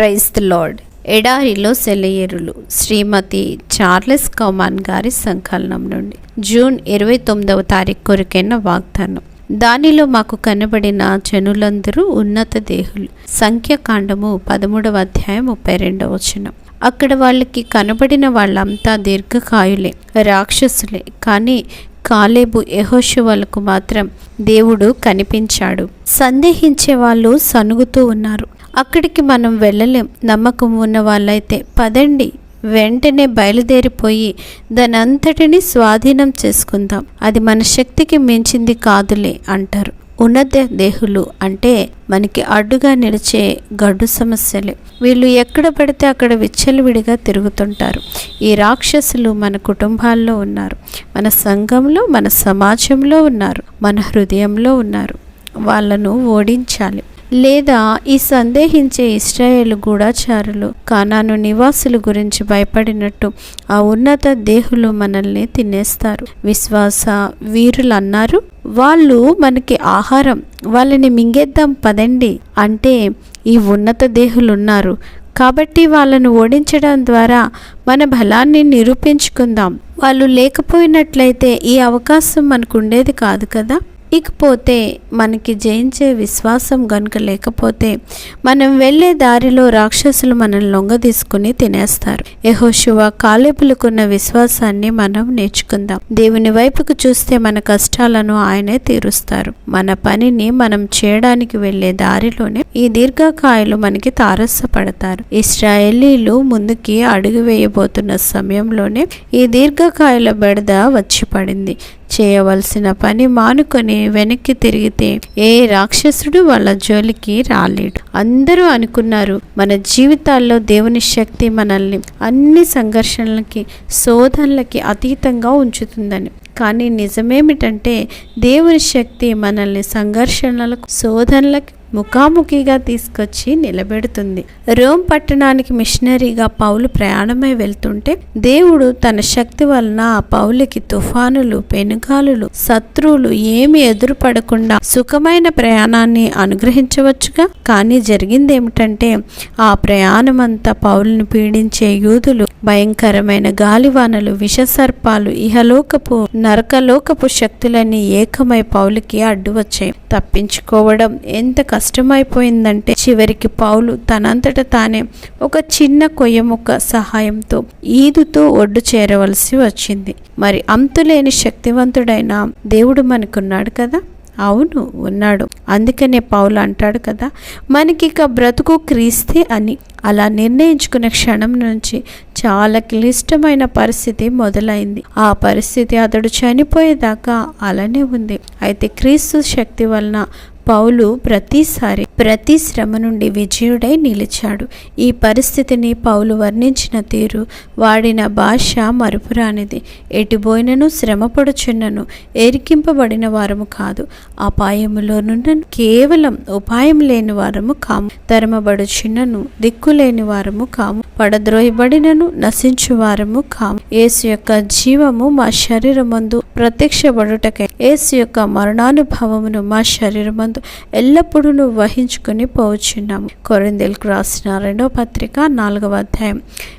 Praise lord ఎడారిలో సెలయేరులు. శ్రీమతి Charles కౌమాన్ గారి సంకలనం నుండి. జూన్ ఇరవై తొమ్మిదవ తారీఖు కొరికైన వాగ్దానం. దానిలో మాకు కనబడిన జనులందరూ ఉన్నత దేహులు. సంఖ్యాకాండము పదమూడవ అధ్యాయం ముప్పై రెండవ వచనం. అక్కడ వాళ్ళకి కనబడిన వాళ్ళంతా దీర్ఘకాయులే రాక్షసులే. కానీ కాలేబు యెహోషువలకు మాత్రం దేవుడు కనిపించాడు. సందేహించే వాళ్ళు సనుగుతూ ఉన్నారు. అక్కడికి మనం వెళ్ళలేం. నమ్మకం ఉన్న వాళ్ళైతే పదండి. వెంటనే బయలుదేరిపోయి దానంతటిని స్వాధీనం చేసుకుందాం. అది మన శక్తికి మించింది కాదులే అంటారు. ఉన్నత దేహులు అంటే మనకి అడ్డుగా నిలిచే గడ్డు సమస్యలే. వీళ్ళు ఎక్కడ పడితే అక్కడ విచ్చలవిడిగా తిరుగుతుంటారు. ఈ రాక్షసులు మన కుటుంబాల్లో ఉన్నారు. మన సంఘంలో మన సమాజంలో ఉన్నారు. మన హృదయంలో ఉన్నారు. వాళ్ళను ఓడించాలి. లేదా ఈ సందేహించే ఇస్రాయేల్ గూఢాచారులు కానాను నివాసుల గురించి భయపడినట్టు ఆ ఉన్నత దేహులు మనల్ని తినేస్తారు. విశ్వాస వీరులు అన్నారు వాళ్ళు మనకి ఆహారం వాళ్ళని మింగేద్దాం పదండి అంటే ఈ ఉన్నత దేహులు ఉన్నారు కాబట్టి వాళ్ళను ఓడించడం ద్వారా మన బలాన్ని నిరూపించుకుందాం. వాళ్ళు లేకపోయినట్లయితే ఈ అవకాశం మనకు ఉండేది కాదు కదా? ఇకపోతే మనకి జయించే విశ్వాసం గనుక లేకపోతే మనం వెళ్ళే దారిలో రాక్షసులు మనల్ని లొంగ తీసుకుని తినేస్తారు. యహోశివ కాలేపులకున్న విశ్వాసాన్ని మనం నేర్చుకుందాం. దేవుని వైపుకు చూస్తే మన కష్టాలను ఆయనే తీరుస్తారు. మన పనిని మనం చేయడానికి వెళ్ళే దారిలోనే ఈ దీర్ఘకాయలు మనకి తారసపడతారు. ఇస్రాయేలీలు ముందుకి అడుగు వేయబోతున్న సమయంలోనే ఈ దీర్ఘకాయల బెడద వచ్చి పడింది. చేయవలసిన పని మానుకొని వెనక్కి తిరిగితే ఏ రాక్షసుడు వాళ్ళ జోలికి రాలేడు. అందరూ అనుకున్నారు మన జీవితాల్లో దేవుని శక్తి మనల్ని అన్ని సంఘర్షణలకి శోధనలకి అతీతంగా ఉంచుతుందని. కానీ నిజమేమిటంటే దేవుని శక్తి మనల్ని సంఘర్షణలకు శోధనలకు ముఖాముఖిగా తీసుకొచ్చి నిలబెడుతుంది. రోమ్ పట్టణానికి మిషనరీగా పౌలు ప్రయాణమై వెళ్తుంటే దేవుడు తన శక్తి వలన ఆ పౌలకి తుఫానులు పెనుగాలులు శత్రువులు ఏమి ఎదురుపడకుండా సుఖమైన ప్రయాణాన్ని అనుగ్రహించవచ్చుగా. కానీ జరిగింది ఏమిటంటే ఆ ప్రయాణమంతా పౌలను పీడించే యూదులు భయంకరమైన గాలివానలు విషసర్పాలు ఇహలోకపు నరకలోకపు శక్తులన్నీ ఏకమై పౌలుకి అడ్డు వచ్చాయి తప్పించుకోవడం ఎంత కష్టమైపోయిందంటే చివరికి పౌలు తనంతట తానే ఒక చిన్న కొయ్య ముక్క సహాయంతో ఈదుతో ఒడ్డు చేరవలసి వచ్చింది. మరి అంతులేని శక్తివంతుడైన దేవుడు మనకున్నాడు కదా? అవును ఉన్నాడు. అందుకనే పౌలు అంటాడు కదా మనకిక బ్రతుకు క్రీస్తే అని. అలా నిర్ణయించుకున్న క్షణం నుంచి చాలా క్లిష్టమైన పరిస్థితి మొదలైంది. ఆ పరిస్థితి అతడు చనిపోయేదాకా అలానే ఉంది. అయితే క్రీస్తు శక్తి వలన పౌలు ప్రతిసారి ప్రతి శ్రమ నుండి విజయుడై నిలిచాడు. ఈ పరిస్థితిని పౌలు వర్ణించిన తీరు వాడిన భాష మరుపురానిది ఎటుబోయినను శ్రమపడుచున్నను ఎరికింపబడిన వారము కాదు. అపాయములోనున్న కేవలం ఉపాయం లేని వారము కాము. తరమబడుచున్నను దిక్కు లేని వారము కాము. పడద్రోయబడినను నశించు వారము కాము. ఏసు యొక్క జీవము మా శరీరమందు ప్రత్యక్షపడుటకై. ఏసు యొక్క మరణానుభవమును మా శరీరమందు ఎల్లప్పుడూ వహించుకుని పోవచ్చున్నాము కొరిందేలకు రాసిన రెండో పత్రిక నాలుగవ అధ్యాయం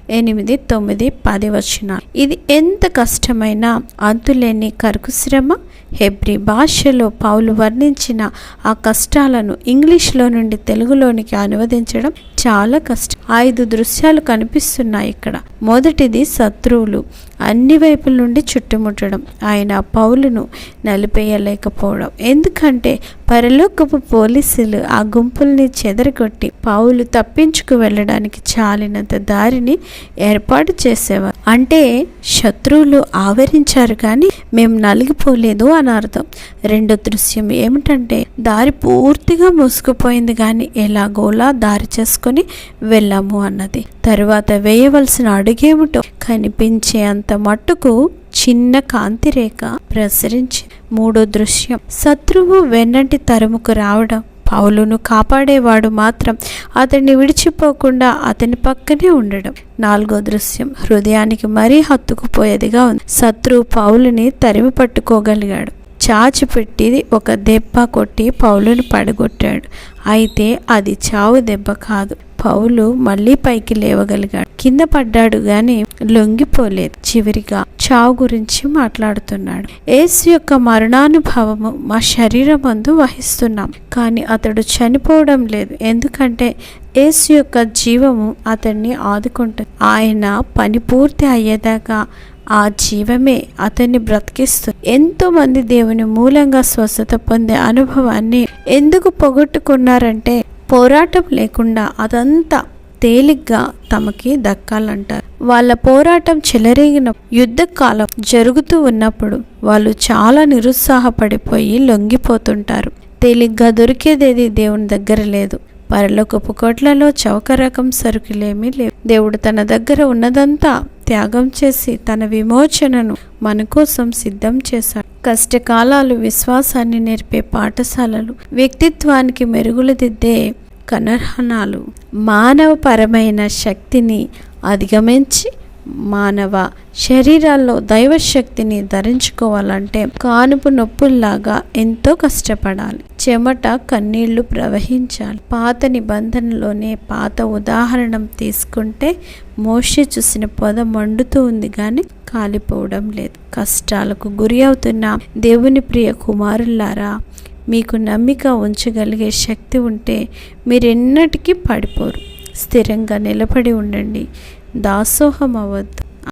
ఎనిమిది తొమ్మిది పది వచ్చిన ఇది ఎంత కష్టమైన అంతులేని కరుకు శ్రమ? హెబ్రి భాషలో పౌలు వర్ణించిన ఆ కష్టాలను ఇంగ్లీష్లో నుండి తెలుగులోనికి అనువదించడం చాలా కష్టం. ఐదు దృశ్యాలు కనిపిస్తున్నాయి ఇక్కడ. మొదటిది శత్రువులు. అన్ని వైపుల నుండి చుట్టుముట్టడం. ఆయన పౌలును నలిపేయలేకపోవడం. ఎందుకంటే పరలోకపు పోలీసులు ఆ గుంపుల్ని చెదరగొట్టి పౌలు తప్పించుకు వెళ్ళడానికి చాలినంత దారిని ఏర్పాటు చేసేవారు. అంటే శత్రువులు ఆవరించారు కానీ మేము నలిగిపోలేదు అని అర్థం. రెండో దృశ్యం ఏమిటంటే దారి పూర్తిగా మూసుకుపోయింది కానీ ఎలాగోలా దారి చేసుకొని వెళ్ళాము అన్నది. తరువాత వేయవలసిన అడుగేమిటో కనిపించే అంత మట్టుకు చిన్న కాంతిరేఖ ప్రసరించి మూడో దృశ్యం శత్రువు వెన్నంటి తరుముకు రావడం. పౌలును కాపాడేవాడు మాత్రం అతన్ని విడిచిపోకుండా అతని పక్కనే ఉండడం. నాలుగో దృశ్యం. హృదయానికి మరీ హత్తుకుపోయేదిగా ఉంది. శత్రువు పౌలుని తరిమి పట్టుకోగలిగాడు. చాచిపెట్టి ఒక దెబ్బ కొట్టి పౌలుని పడగొట్టాడు. అయితే అది చావు దెబ్బ కాదు. పౌలు మళ్ళీ పైకి లేవగలిగాడు. కింద పడ్డాడు గాని లొంగిపోలేదు. చివరిగా చావు గురించి మాట్లాడుతున్నాడు. ఏసు యొక్క మరణానుభవము మా శరీరం అందు వహిస్తున్నాం. కానీ అతడు చనిపోవడం లేదు. ఎందుకంటే ఏసు యొక్క జీవము అతన్ని ఆదుకుంటుంది. ఆయన పని పూర్తి అయ్యేదాకా ఆ జీవమే అతన్ని బ్రతికిస్తుంది. ఎంతో మంది దేవుని మూలంగా స్వస్థత పొందే అనుభవాన్ని ఎందుకు పొగొట్టుకున్నారంటే పోరాటం లేకుండా అదంతా తేలిగ్గా తమకి దక్కాలంటారు. వాళ్ళ పోరాటం చెలరేగిన యుద్ధకాలం జరుగుతూ ఉన్నప్పుడు వాళ్ళు చాలా నిరుత్సాహపడిపోయి లొంగిపోతుంటారు. తేలిగ్గా దొరికేదేది దేవుని దగ్గర లేదు. పరలోకపు కోట్లలో చౌక రకం సరుకులేమీ లేవు. దేవుడు తన దగ్గర ఉన్నదంతా త్యాగం చేసి తన విమోచనను మన కోసం సిద్ధం చేశాడు. కష్టకాలాలు విశ్వాసాన్ని నేర్పే పాఠశాలలు వ్యక్తిత్వానికి మెరుగులు దిద్దే కనర్హణాలు. మానవపరమైన శక్తిని అధిగమించి మానవ శరీరాల్లో దైవశక్తిని ధరించుకోవాలంటే కానుపు నొప్పుల్లాగా ఎంతో కష్టపడాలి. చెమట కన్నీళ్ళు ప్రవహించాలి. పాత నిబంధనలోనే పాత ఉదాహరణ తీసుకుంటే మోషే చూసిన పొద మండుతూ ఉంది కానీ కాలిపోవడం లేదు. కష్టాలకు గురి అవుతున్న దేవుని ప్రియ కుమారులారా మీకు నమ్మిక ఉంచగలిగే శక్తి ఉంటే మీరెన్నటికీ పడిపోరు. స్థిరంగా నిలబడి ఉండండి. దాసోహం అవ్వద్దు